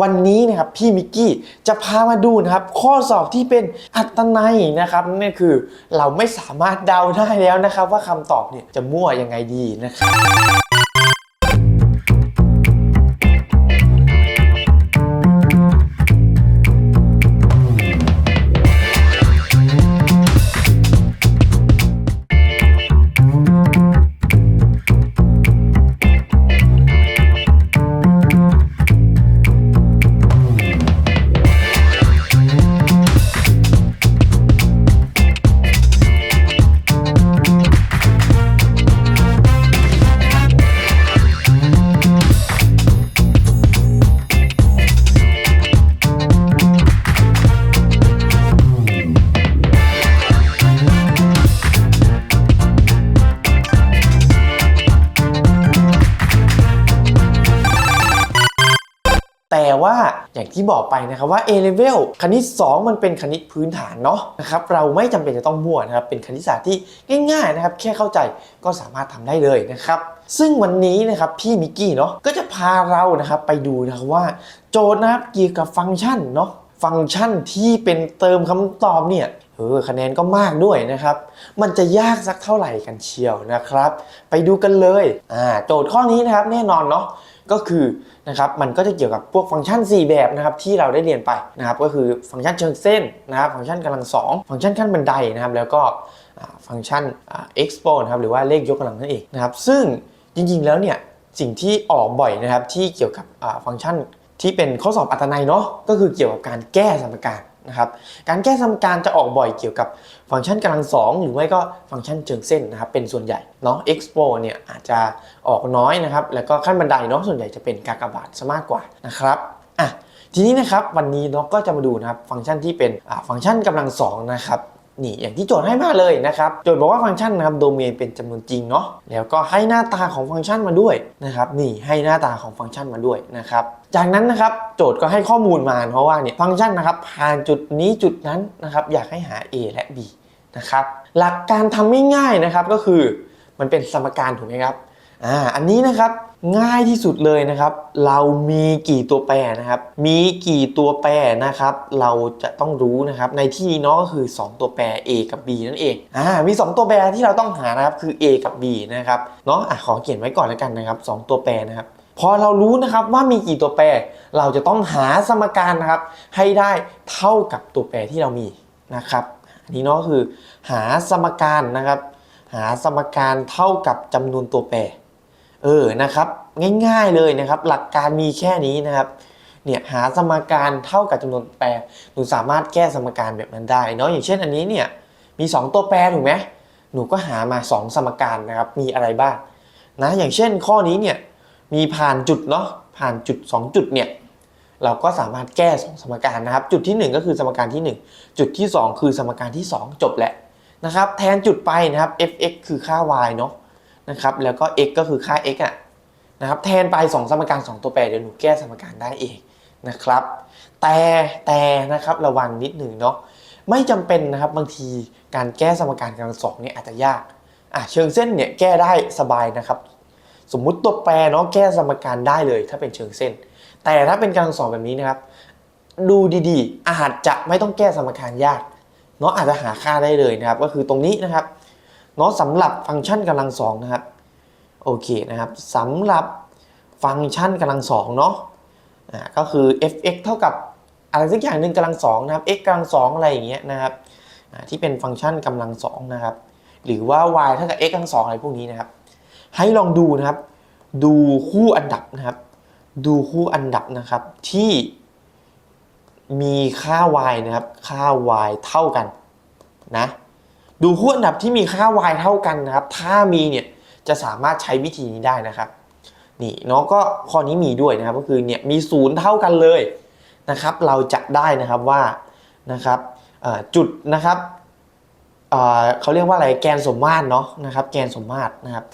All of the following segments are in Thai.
วันนี้นะครับพี่มิกกี้จะพามาดูนะครับข้อสอบที่เป็นอัตนัยนะครับนั่นคือเราไม่สามารถเดาได้แล้วนะครับ ว่าคำตอบเนี่ยจะมั่วยังไงดีนะครับ ว่าอย่างที่บอกไปนะครับว่า A level คณิต 2 มันเป็นคณิตพื้นฐานเนาะนะครับเราไม่จำเป็นจะต้องมั่วนะครับเป็นคณิตศาสตร์ที่ง่ายๆนะครับแค่เข้าใจก็สามารถทำได้เลยนะครับซึ่งวันนี้นะครับพี่มิกกี้เนาะก็จะพาเรานะครับไปดูนะครับว่าโจทย์นะครับเกี่ยวกับฟังก์ชันเนาะฟังก์ชันที่เป็นเติมคำตอบเนี่ยเออคะแนนก็มากด้วยนะครับ มันจะยากสักเท่าไหร่กันเชียวนะครับ ไปดูกันเลยอ่าโจทย์ข้อนี้นะครับแน่นอนเนาะก็คือ นะครับมันก็จะเกี่ยวกับพวกฟังก์ชัน 4 แบบนะครับที่เราได้เรียนไปนะครับก็คือฟังก์ชันเชิงเส้นนะครับฟังก์ชันกำลังสองฟังก์ชันขั้นบันไดนะครับแล้วก็ฟังก์ชันอ่า expo นะครับหรือว่าเลขยกกำลังนั่นเองนะครับซึ่งจริงๆแล้วเนี่ยสิ่งที่ออกบ่อยนะครับที่เกี่ยวกับฟังก์ชันที่เป็นข้อสอบอัตนัยเนาะก็คือเกี่ยวกับการแก้สมการ นะครับการแก้สมการจะออกบ่อยเกี่ยวกับฟังก์ชันกำลังสองหรือไม่ก็ฟังก์ชันเชิงเส้นนะครับเป็นส่วนใหญ่เนาะ expo เนี่ยอาจจะออกน้อยนะครับแล้วก็ขั้นบันไดเนาะส่วนใหญ่จะเป็นกากบาทซะมากกว่านะครับอะทีนี้นะครับวันนี้เนาะก็จะมาดูนะครับฟังก์ชันที่เป็นอ่าฟังก์ชันกำลังสองนะครับ นี่อย่างที่โจทย์ให้มาเลยนะครับโจทย์บอกว่าฟังก์ชันนะครับโดเมนเป็นจำนวนจริงเนาะแล้วก็ให้หน้าตาของฟังก์ชันมาด้วยนะครับนี่ให้หน้าตาของฟังก์ชันมาด้วยนะครับจากนั้นนะครับโจทย์ก็ให้ข้อมูลมาเพราะว่าเนี่ยฟังก์ชันนะครับผ่านจุดนี้จุดนั้นนะครับอยากให้หา a และ b นะครับหลักการทำง่ายๆนะครับก็คือมันเป็นสมการถูกไหมครับ อ่าอันนี้นะครับง่ายที่สุดเลยนะครับ เรามีกี่ตัวแปรนะครับ มีกี่ตัวแปรนะครับ เราจะต้องรู้นะครับ ในที่นี้เนาะก็คือ 2 ตัวแปร a กับ b นั่นเองอ่ามี 2 ตัวแปรที่เราต้องหานะครับคือ a กับ b นะครับเนาะอะขอเขียนไว้ก่อนแล้วกันนะครับ 2 ตัวแปรนะครับพอเรารู้นะครับว่ามีกี่ตัวแปร เราจะต้องหาสมการนะครับ ให้ได้เท่ากับตัวแปรที่เรามีนะครับอันนี้เนาะคือหาสมการนะครับ หาสมการเท่ากับจำนวนตัวแปร เออนะครับง่ายๆเลยนะครับ หลักการมีแค่นี้นะครับเนี่ยหาสมการเท่ากับจำนวนแปรหนูสามารถแก้สมการแบบนั้นได้เนาะอย่างเช่นอันนี้เนี่ยมี 2 ตัวแปรถูกไหมหนูก็หามา 2 สมการนะครับมีอะไรบ้างนะอย่างเช่นข้อนี้เนี่ยมีผ่านจุดเนาะผ่านจุด 2 จุดเนี่ยเราก็สามารถแก้ 2 สมการนะครับ จุดที่ 1 ก็คือสมการที่ 1 จุดที่ 2 คือสมการที่ 2 จบแหละนะครับแทนจุดไปนะครับ fx คือค่า y เนาะ นะครับแล้วก็ x ก็คือค่า x อะนะครับแทนไป 2 สมการ 2 ตัวแปรเดี๋ยวหนูแก้สมการได้เองนะครับ แต่แต่นะครับระวังนิดหนึ่งเนาะไม่จำเป็นนะครับบางทีการแก้สมการกำลังสองเนี่ยอาจจะยากอะเชิงเส้นเนี่ยแก้ได้สบายนะครับ สมมุติตัวแปรเนาะแก้สมการได้เลย ถ้าเป็นเชิงเส้น แต่ถ้าเป็นกำลังสองแบบนี้นะครับ ดูดีๆ อาจจะไม่ต้องแก้สมการยากเนาะอาจจะหาค่าได้เลยนะครับ ก็คือตรงนี้นะครับ เนาะสำหรับฟังก์ชันกำลังสองนะครับโอเคนะครับสำหรับฟังก์ชันกำลังสองเนาะก็คือ f(x) เท่ากับอะไรสักอย่างหนึ่งกำลังสองนะครับ x กำลังสองอะไรอย่างเงี้ยนะครับที่เป็นฟังก์ชันกำลังสองนะครับ หรือว่า y เท่ากับ x กำลังสองอะไรพวกนี้นะครับ ให้ลองดูนะครับ ดูคู่อันดับนะครับ ดูคู่อันดับนะครับที่มีค่า y นะครับ ค่า y เท่ากันนะ ดูคู่อันดับที่มีค่า y เท่ากันนะครับ ถ้ามีเนี่ยจะสามารถใช้วิธีนี้ได้นะครับ นี่เนาะก็ข้อนี้มีด้วยนะครับ ก็คือเนี่ยมีศูนย์เท่ากันเลยนะครับ เราจะได้นะครับว่านะครับจุดนะครับเเขาเรียกว่าอะไรแกนสมมาตรเนาะนะครับ แกนสมมาตรนะครับ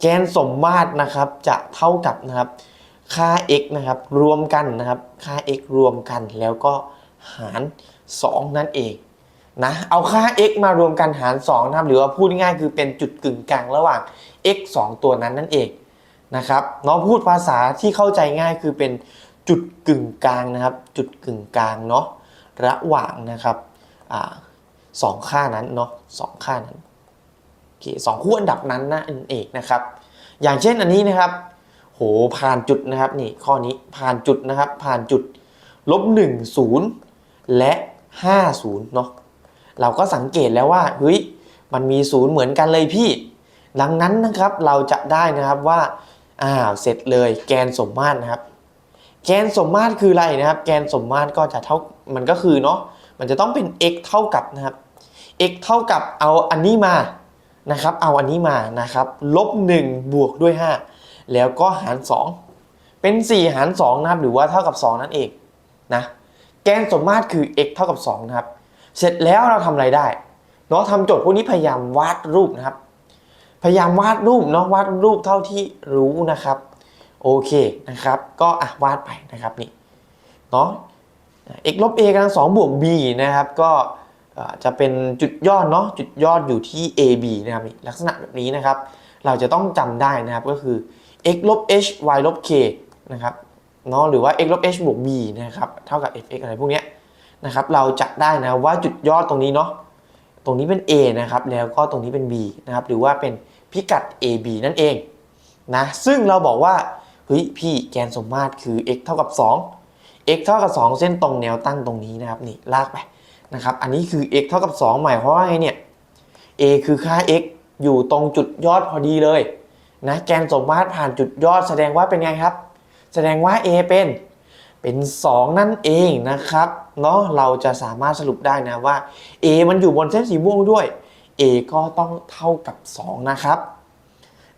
แกนสมมาตรนะครับจะเท่ากับนะครับค่า x นะครับรวมกันนะครับ ค่า x รวมกันแล้วก็หาร 2 นั่นเอง นะเอาค่า x มารวมกันหาร2นะครับหรือว่าพูดง่ายคือเป็นจุดกึ่งกลางระหว่าง x 2 ตัวนั้นนั่นเองนะครับเนาะพูดภาษาที่เข้าใจง่ายคือเป็นจุดกึ่งกลางนะครับ จุดกึ่งกลางเนาะระหว่างนะครับอสองค่านั้นเนาะสองค่านั้นโอเคสองคู่อันดับนั้นนะอันเอกนะครับ อย่างเช่นอันนี้นะครับ โหผ่านจุดนะครับนี่ข้อนี้ผ่านจุดนะครับ ผ่านจุดลบ1 0และ5 0เนาะ เราก็สังเกตแล้วว่าเฮ้ยมันมีศูนย์เหมือนกันเลยพี่ ดังนั้นนะครับเราจะได้นะครับว่าอ้าวเสร็จเลยแกนสมมาตรนะครับ แกนสมมาตรคืออะไรนะครับ แกนสมมาตรก็จะเท่ามันก็คือเนาะมันจะต้องเป็น x เท่ากับนะครับ x เท่ากับเอาอันนี้มานะครับ เอาอันนี้มานะครับลบ1บวกด้วย 5 แล้วก็หาร 2 เป็น 4 หาร2นะครับหรือว่าเท่ากับ 2 นั่นเองนะแกนสมมาตรคือ x เท่ากับ2นะครับ เสร็จแล้วเราทำอะไรได้เนาะทำโจทย์พวกนี้พยายามวาดรูปนะครับ พยายามวาดรูปเนาะวาดรูปเท่าที่รู้นะครับ โอเคนะครับ ก็อะวาดไปนะครับนี่เนาะ x ลบ a กำลังสองบวก b นะครับ ก็จะเป็นจุดยอดเนาะจุดยอดอยู่ที่ ab นะครับนี่ลักษณะแบบนี้นะครับ เราจะต้องจำได้นะครับก็คือ x ลบ h y ลบ k นะครับเนาะหรือว่า x ลบ h บวก b นะครับ เท่ากับ fx อะไรพวกเนี้ย นะครับเราจะได้นะว่าจุดยอดตรงนี้เนาะตรงนี้เป็น a นะครับแล้วก็ตรงนี้เป็น b นะครับหรือว่าเป็นพิกัด ab นั่นเองนะซึ่งเราบอกว่าเฮ้ยพี่แกนสมมาตรคือ x เท่ากับ 2 x เท่ากับ 2 เส้นตรงแนวตั้งตรงนี้นะครับนี่ลากไปนะครับอันนี้คือ x เท่ากับ 2 หมายความว่าไงเนี่ย a คือค่า x อยู่ตรงจุดยอดพอดีเลยนะแกนสมมาตรผ่านจุดยอดแสดงว่าเป็นไงครับ แสดงว่า a เป็น เป็น 2 นั่นเองนะครับเนาะเราจะสามารถสรุปได้นะว่า a มันอยู่บนเส้นสีม่วงด้วย a ก็ต้องเท่ากับ 2 นะครับ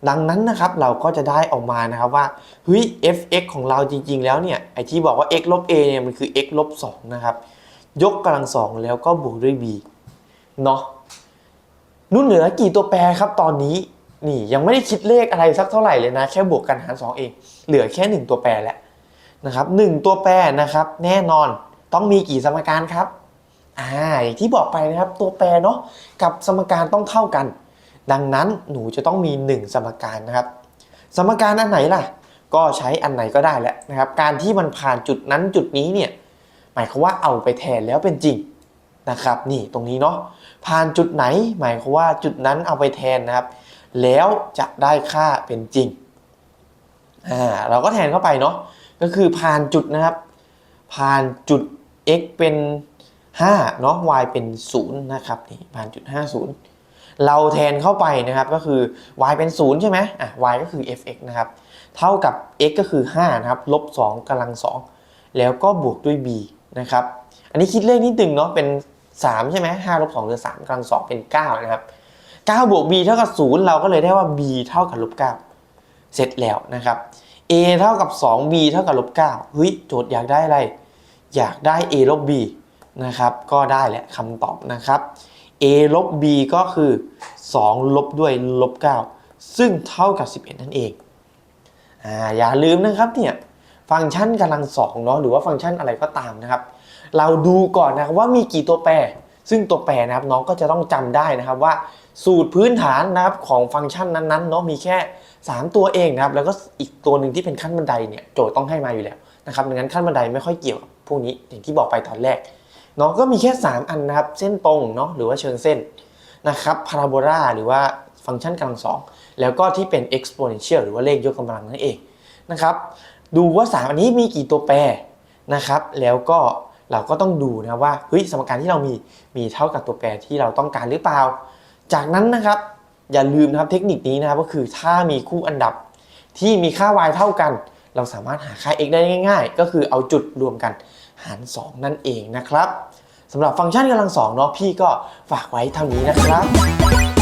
ดังนั้นนะครับเราก็จะได้ออกมานะครับว่าเฮ้ย f(x) ของเราจริง ๆ แล้วเนี่ยไอที่บอกว่า x ลบ a เนี่ยมันคือ x ลบ2นะครับ ยกกำลังสองแล้วก็บวกด้วย b เนาะนุ่นเหลือกี่ตัวแปรครับตอนนี้นี่ยังไม่ได้คิดเลขอะไรสักเท่าไหร่เลยนะ แค่บวกกันหาร2เอง เหลือแค่ 1 ตัวแปรแหละ นะครับหนึ่งตัวแปรนะครับ แน่นอนต้องมีกี่สมการครับอ่าอย่างที่บอกไปนะครับตัวแปรเนาะกับสมการต้องเท่ากัน ดังนั้นหนูจะต้องมี 1 สมการนะครับ สมการอันไหนล่ะ ก็ใช้อันไหนก็ได้แหละนะครับ การที่มันผ่านจุดนั้นจุดนี้เนี่ยหมายความว่าเอาไปแทนแล้วเป็นจริงนะครับนี่ตรงนี้เนาะผ่านจุดไหนหมายความว่าจุดนั้นเอาไปแทนนะครับ แล้วจะได้ค่าเป็นจริงอ่าเราก็แทนเข้าไปเนาะ ก็คือผ่านจุดนะครับ ผ่านจุด x เป็น 5 เนาะ y เป็น 0 นะครับนี่ผ่านจุด 50 เราแทนเข้าไปนะครับก็คือ y เป็น 0 ใช่ไหมอะ y ก็คือ fx นะครับ เท่ากับ x ก็คือ 5 นะครับ ลบ2กำลัง 2 แล้วก็บวกด้วย b นะครับ อันนี้คิดเลขนิดนึงเนาะ เป็น 3 ใช่ไหม5ลบ2เหลือ3กำลัง 2 เป็น 9 นะครับ 9 บวก b เท่ากับ 0 เราก็เลยได้ว่า b เท่ากับลบ9เสร็จแล้วนะครับ a เท่ากับ 2b เท่ากับลบ9เฮ้ยโจทย์อยากได้อะไร อยากได้ a ลบ b นะครับ ก็ได้แหละคำตอบนะครับ a ลบ b ก็คือ 2 ลบด้วยลบ 9 ซึ่งเท่ากับ 11 นั่นเองอ่าอย่าลืมนะครับเนี่ยฟังก์ชันกำลังสองเนาะหรือว่าฟังก์ชันอะไรก็ตามนะครับ เราดูก่อนนะครับว่ามีกี่ตัวแปร ซึ่งตัวแปรนะครับน้องก็จะต้องจำได้นะครับว่าสูตรพื้นฐานนะครับของฟังก์ชันนั้นๆเนาะมีแค่ 3 ตัวเองนะครับแล้วก็อีกตัวหนึ่งที่เป็นขั้นบันไดเนี่ยโจทย์ต้องให้มาอยู่แล้วนะครับดังนั้นขั้นบันไดไม่ค่อยเกี่ยวกับพวกนี้อย่างที่บอกไปตอนแรกเนาะก็มีแค่ 3 อันนะครับ เส้นตรงเนาะหรือว่าเชิงเส้นนะครับพาราโบลาหรือว่าฟังก์ชันกำลังสองแล้วก็ที่เป็น exponential หรือว่าเลขยกกำลังนั่นเองนะครับดูว่า 3 อันนี้มีกี่ตัวแปรนะครับ แล้วก็เราก็ต้องดูนะว่าเฮ้ยสมการที่เรามีมีเท่ากับตัวแปรที่เราต้องการหรือเปล่า จากนั้นนะครับ อย่าลืมนะครับเทคนิคนี้นะครับก็คือถ้ามีคู่อันดับที่มีค่า y เท่ากัน เราสามารถหาค่า x ได้ง่าย ๆ ก็คือเอาจุดรวมกันหาร 2 นั่นเองนะครับสำหรับฟังก์ชันกำลังสองเนาะพี่ก็ฝากไว้เท่านี้นะครับ